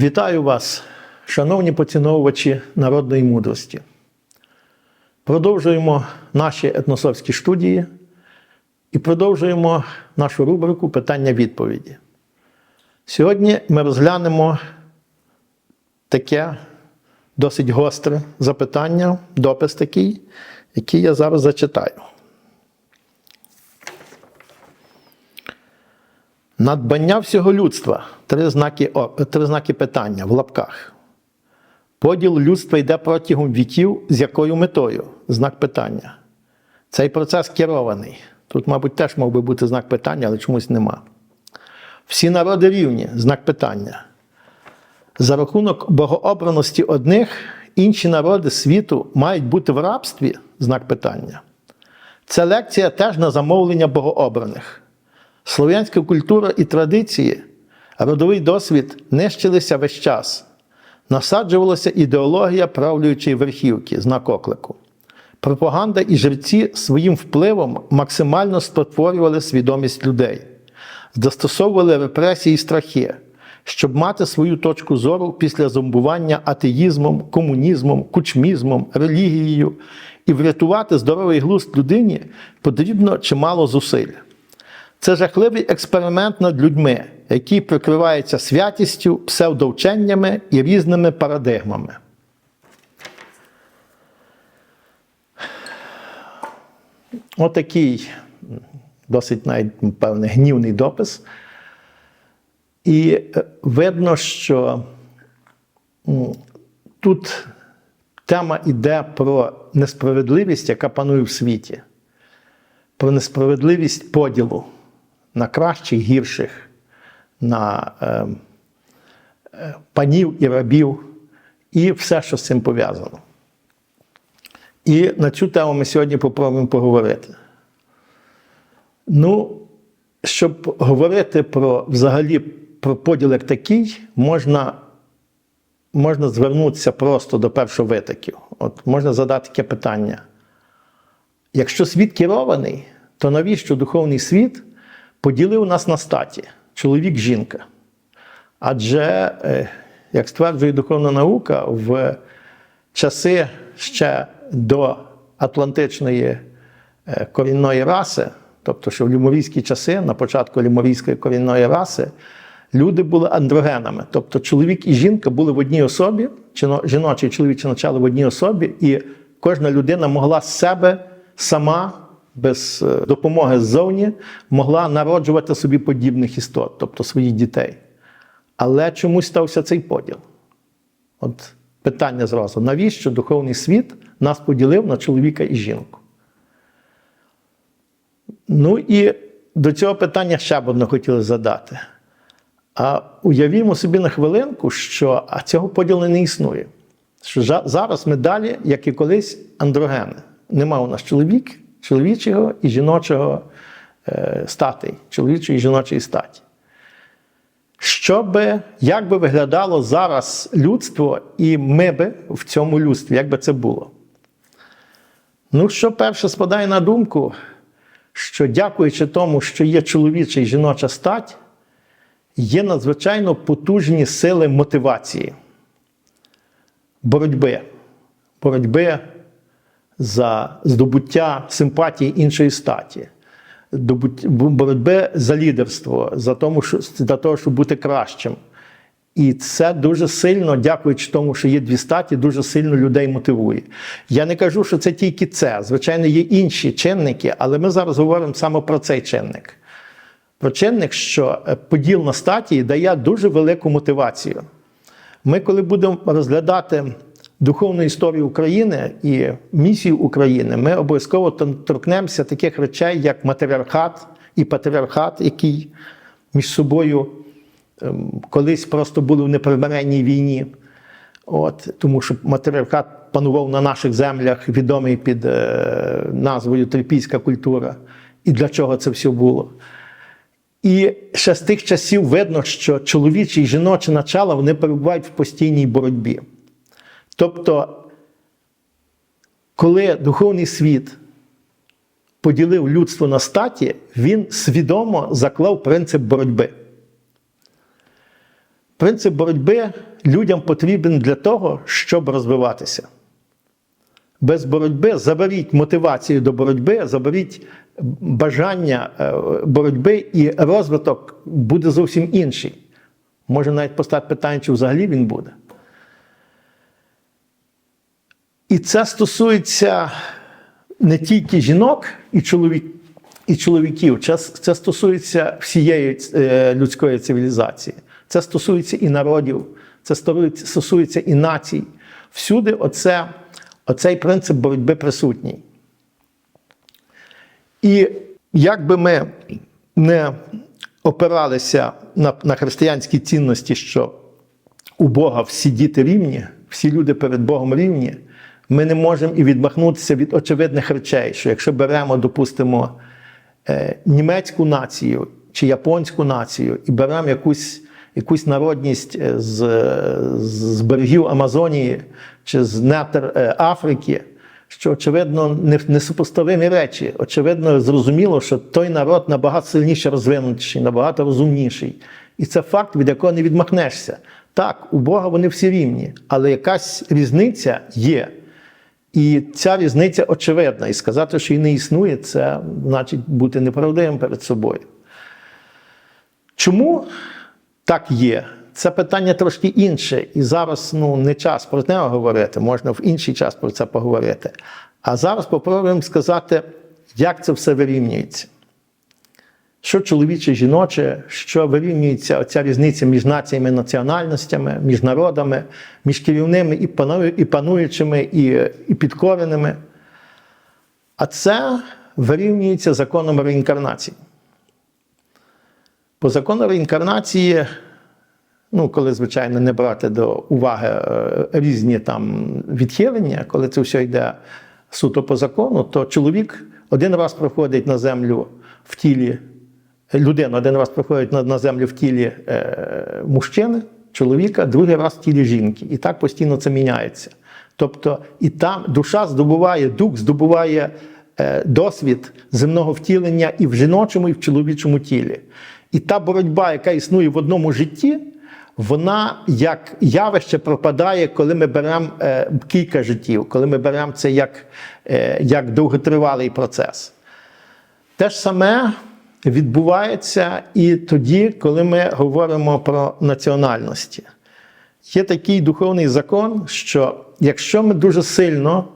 Вітаю вас, шановні поціновувачі народної мудрості. Продовжуємо наші етносовські студії і продовжуємо нашу рубрику Питання-відповіді. Сьогодні ми розглянемо таке досить гостре запитання, допис такий, який я зараз зачитаю. Надбання всього людства три знаки, о, три знаки питання в лапках. Поділ людства йде протягом віків, з якою метою? Знак питання. Цей процес керований. Тут, мабуть, теж мав би бути знак питання, але чомусь нема. Всі народи рівні знак питання. За рахунок богообраності одних, інші народи світу мають бути в рабстві знак питання. Це лекція теж на замовлення богообраних. Слов'янська культура і традиції, родовий досвід нищилися весь час. Насаджувалася ідеологія правлюючої верхівки, знак оклику. Пропаганда і жерці своїм впливом максимально спотворювали свідомість людей, застосовували репресії і страхи, щоб мати свою точку зору після зомбування атеїзмом, комунізмом, кучмізмом, релігією і врятувати здоровий глузд людині потрібно чимало зусиль. Це жахливий експеримент над людьми, який прикривається святістю, псевдовченнями і різними парадигмами. Отакий досить навіть, певне, гнівний допис. І е, видно, що тут тема йде про несправедливість, яка панує в світі, про несправедливість поділу на кращих, гірших, на е, е, панів і рабів, і все, що з цим пов'язано. І на цю тему ми сьогодні попробуємо поговорити. Ну, щоб говорити про взагалі про поділ як такий, можна, можна звернутися просто до першовитоків. От можна задати таке питання. Якщо світ керований, то навіщо духовний світ поділив нас на статі чоловік-жінка? Адже, е, як стверджує духовна наука, в часи ще до атлантичної е, корінної раси, тобто що в ліморійські часи, на початку ліморійської корінної раси, люди були андрогенами. Тобто чоловік і жінка були в одній особі, чи жіноче і чоловіче начало в одній особі, і кожна людина могла з себе сама. Без е, допомоги ззовні могла народжувати собі подібних істот, тобто своїх дітей. Але чомусь стався цей поділ. От питання зразу: навіщо духовний світ нас поділив на чоловіка і жінку? Ну і до цього питання ще б одне хотіли задати. А уявімо собі на хвилинку, що а цього поділу не існує. Що зараз ми далі, як і колись, андрогени. Нема у нас чоловік, чоловічого і жіночого е, статей, чоловічої і жіночої статі. Що як би виглядало зараз людство, і ми би в цьому людстві, як би це було? Ну, що перше спадає на думку, що дякуючи тому, що є чоловіча і жіноча стать, є надзвичайно потужні сили мотивації, боротьби, боротьби за здобуття симпатії іншої статі, боротьби за лідерство, за тому, що, за того, щоб бути кращим. І це дуже сильно, дякуючи тому, що є дві статі, дуже сильно людей мотивує. Я не кажу, що це тільки це. Звичайно, є інші чинники, але ми зараз говоримо саме про цей чинник. Про чинник, що поділ на статі дає дуже велику мотивацію. Ми, коли будемо розглядати духовну історію України і місію України, ми обов'язково торкнемося таких речей, як матріархат і патріархат, який між собою колись просто були в непримиренній війні. От, Тому що матріархат панував на наших землях, відомий під е, назвою Трипільська культура. І для чого це все було? І ще з тих часів видно, що чоловічі і жіночі начала вони перебувають в постійній боротьбі. Тобто, коли духовний світ поділив людство на статі, він свідомо заклав принцип боротьби. Принцип боротьби людям потрібен для того, щоб розвиватися. Без боротьби заберіть мотивацію до боротьби, заберіть бажання е, боротьби, і розвиток буде зовсім інший. Може навіть постати питання, чи взагалі він буде. І це стосується не тільки жінок і чоловік, і чоловіків, це, це стосується всієї е, людської цивілізації. Це стосується і народів, це стосується і націй. Всюди оце, оцей принцип боротьби присутній. І як би ми не опиралися на, на християнські цінності, що у Бога всі діти рівні, всі люди перед Богом рівні, ми не можемо і відмахнутися від очевидних речей, що якщо беремо, допустимо, е, німецьку націю чи японську націю і беремо якусь, якусь народність е, з, з берегів Амазонії чи з нетр е, Африки, що очевидно не- несупоставимі речі. Очевидно, зрозуміло, що той народ набагато сильніше розвинутіший, набагато розумніший. І це факт, від якого не відмахнешся. Так, у Бога вони всі рівні, але якась різниця є. І ця різниця очевидна. І сказати, що її не існує, це значить бути неправдивим перед собою. Чому так є? Це питання трошки інше. І зараз ну, не час про це говорити, можна в інший час про це поговорити. А зараз попробуємо сказати, як це все вирівнюється. Що чоловіче, жіноче, що вирівнюється оця різниця між націями, національностями, між народами, між керівними і і пануючими, і, і підкореними. А це вирівнюється законом реінкарнації. По закону реінкарнації, ну, коли, звичайно, не брати до уваги е, різні там відхилення, коли це все йде суто по закону, то чоловік один раз проходить на землю в тілі, людина один раз приходить на, на землю в тілі е, мужчини, чоловіка, другий раз в тілі жінки. І так постійно це міняється. Тобто, і там душа здобуває, дух здобуває е, досвід земного втілення і в жіночому, і в чоловічому тілі. І та боротьба, яка існує в одному житті, вона як явище пропадає, коли ми беремо е, кілька життів, коли ми беремо це як, е, як довготривалий процес. Те ж саме відбувається і тоді, коли ми говоримо про національності. Є такий духовний закон, що якщо ми дуже сильно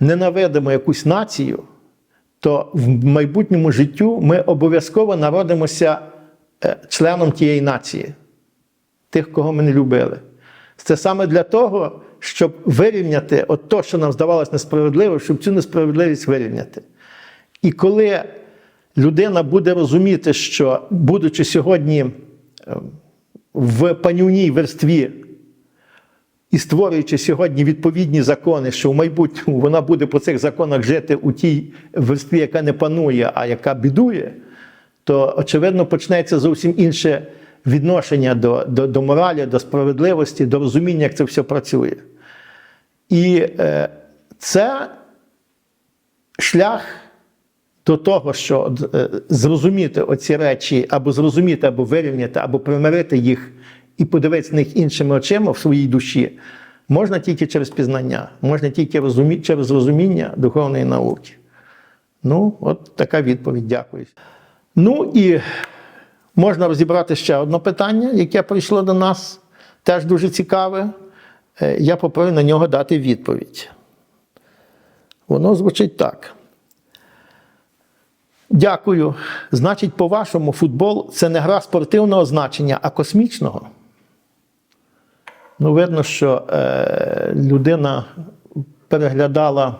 ненавидимо якусь націю, то в майбутньому життю ми обов'язково народимося е, членом тієї нації, тих, кого ми не любили. Це саме для того, щоб вирівняти от то, що нам здавалось несправедливо, щоб цю несправедливість вирівняти. І коли людина буде розуміти, що, будучи сьогодні е, в панівній верстві і створюючи сьогодні відповідні закони, що в майбутньому вона буде по цих законах жити у тій верстві, яка не панує, а яка бідує, то очевидно почнеться зовсім інше відношення до, до, до моралі, до справедливості, до розуміння, як це все працює. І е, це шлях до того, що е, зрозуміти оці речі, або зрозуміти, або вирівняти, або примирити їх і подивитися на них іншими очима в своїй душі, можна тільки через пізнання, можна тільки розумі... через розуміння духовної науки. Ну, от така відповідь. Дякую. Ну і можна розібрати ще одне питання, яке прийшло до нас, теж дуже цікаве. Е, Я попробую на нього дати відповідь. Воно звучить так. Дякую. Значить, по-вашому, футбол це не гра спортивного значення, а космічного. Ну, видно, що е, людина переглядала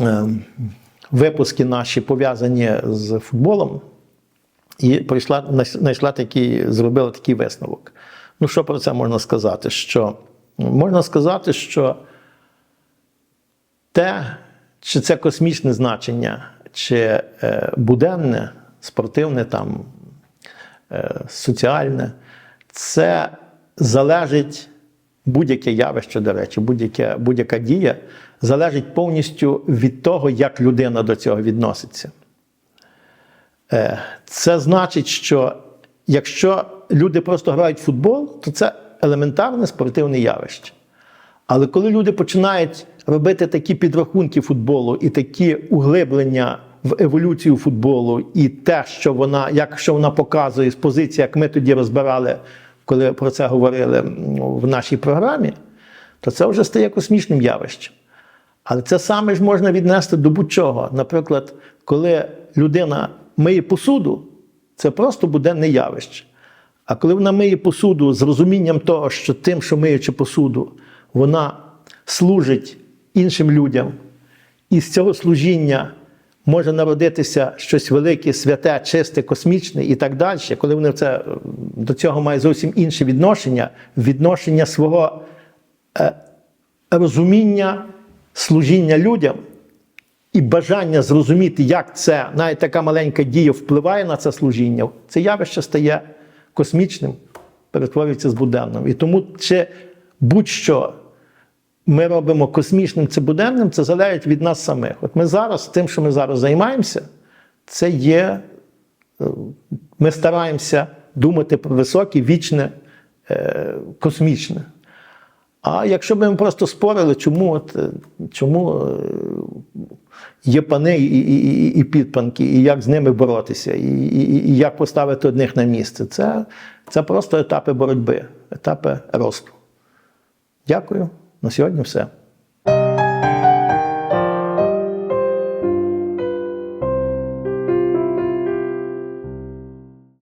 е, випуски наші пов'язані з футболом, і прийшла, знайшла такий, зробила такий висновок. Ну, що про це можна сказати? Що можна сказати, що те, чи це космічне значення, чи е, буденне, спортивне, там, е, соціальне, це залежить будь-яке явище, до речі, будь-яка, будь-яка дія залежить повністю від того, як людина до цього відноситься. Е, Це значить, що якщо люди просто грають в футбол, то це елементарне спортивне явище. Але коли люди починають робити такі підрахунки футболу і такі углиблення в еволюцію футболу, і те, що вона, як що вона показує з позиції, як ми тоді розбирали, коли про це говорили в нашій програмі, то це вже стає космічним явищем. Але це саме ж можна віднести до будь-чого. Наприклад, коли людина миє посуду, це просто буденне явище. А коли вона миє посуду з розумінням того, що тим, що миючи посуду, вона служить іншим людям, і з цього служіння може народитися щось велике, святе, чисте, космічне і так далі, коли вони це, е, до цього мають зовсім інше відношення, відношення свого е, розуміння служіння людям і бажання зрозуміти, як це, навіть така маленька дія впливає на це служіння, це явище стає космічним, перетворюється з буденним. І тому чи будь-що ми робимо космічним чи буденним, це залежить від нас самих. От ми зараз, тим, що ми зараз займаємося, це є, е, ми стараємося думати про високе, вічне, е, космічне. А якщо б ми просто спорили, чому, от, е, чому є пани і, і, і підпанки, і як з ними боротися, і, і, і як поставити одних на місце, це, це просто етапи боротьби, етапи росту. Дякую. На сьогодні все.